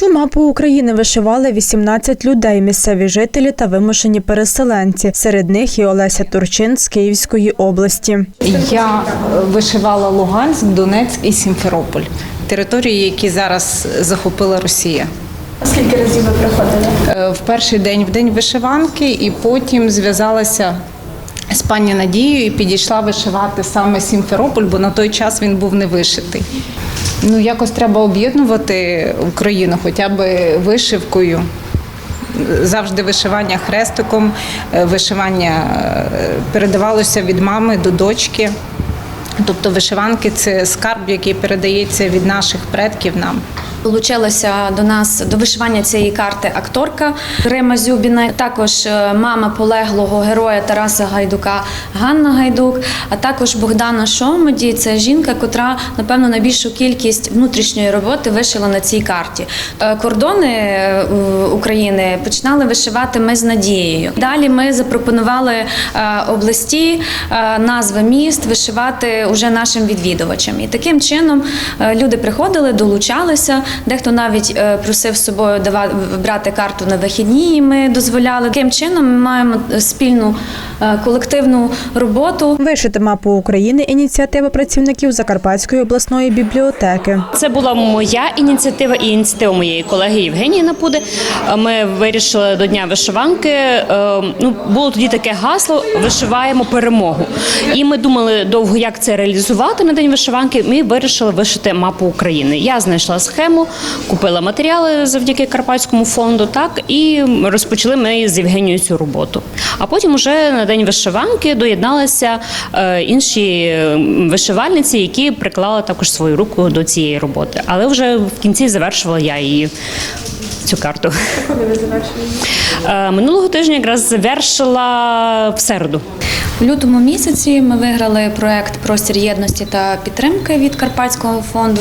Цю мапу України вишивали 18 людей, місцеві жителі та вимушені переселенці. Серед них і Олеся Турчин з Київської області. Я е, вишивала Луганськ, Донецьк і Сімферополь. Території, які зараз захопила Росія. Скільки разів ви приходили? Е, В перший день в день вишиванки, і потім зв'язалася з пані Надією і підійшла вишивати саме Сімферополь, бо на той час він був не вишитий. Ну, якось треба об'єднувати Україну хоча б вишивкою. Завжди вишивання хрестиком, е, вишивання е, передавалося від мами до дочки. Тобто вишиванки це скарб, який передається від наших предків нам. Долучилася до нас до вишивання цієї карти акторка Рима Зюбіна, також е, мама полеглого героя Тараса Гайдука Ганна Гайдук, а також Богдана Шомоді. Це жінка, котра напевно найбільшу кількість внутрішньої роботи вишила на цій карті. Е, Кордони е, України починали вишивати ми з надією. Далі ми запропонували області, назви міст вишивати уже нашим відвідувачам. І таким чином люди приходили, долучалися. Дехто навіть е, просив з собою брати карту на вихідні. і Ми дозволяли. Таким чином ми маємо спільну колективну роботу. Вишити мапу України ініціатива працівників Закарпатської обласної бібліотеки. Це була моя ініціатива і ініціатива моєї колеги Євгенії Напуди. Ми вирішили до дня вишиванки. е, Ну було тоді таке гасло Вишиваємо перемогу. І ми думали довго, як це реалізувати на день вишиванки. Ми вирішили вишити мапу України. Я знайшла схему, купила матеріали завдяки Карпатському фонду. Так і розпочали ми з Євгенією цю роботу. А потім уже на день вишиванки доєдналися е, інші вишивальниці, які приклали також свою руку до цієї роботи. Але вже в кінці завершувала я її. Цю карту Коли? Е, минулого тижня якраз завершила в середу. У лютому місяці ми виграли проект Простір єдності та підтримки від Карпатського фонду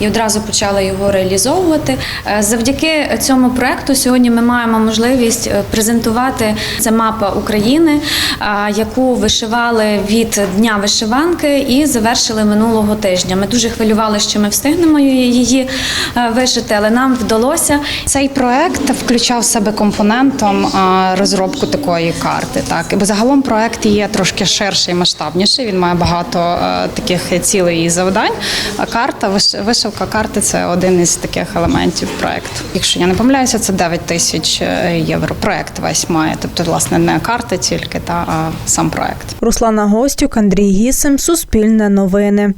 і одразу почали його реалізовувати. Е, Завдяки цьому проекту сьогодні ми маємо можливість е, презентувати це мапа України, е, яку вишивали від дня вишиванки і завершили минулого тижня. Ми дуже хвилювалися, що ми встигнемо її вишити, але нам вдалося. Цей проект включав себе компонентом розробку такої карти. Так, бо загалом проект є трошки ширший, масштабніший. Він має багато таких цілей і завдань. Карта, виш- вишивка карти це один із таких елементів проекту. Якщо я не помиляюся, це 9 тисяч е, євро. Проект весь має. Тобто, власне, не карта тільки, та а сам проект. Руслана Гостюк, Андрій Гісим, Суспільне новини.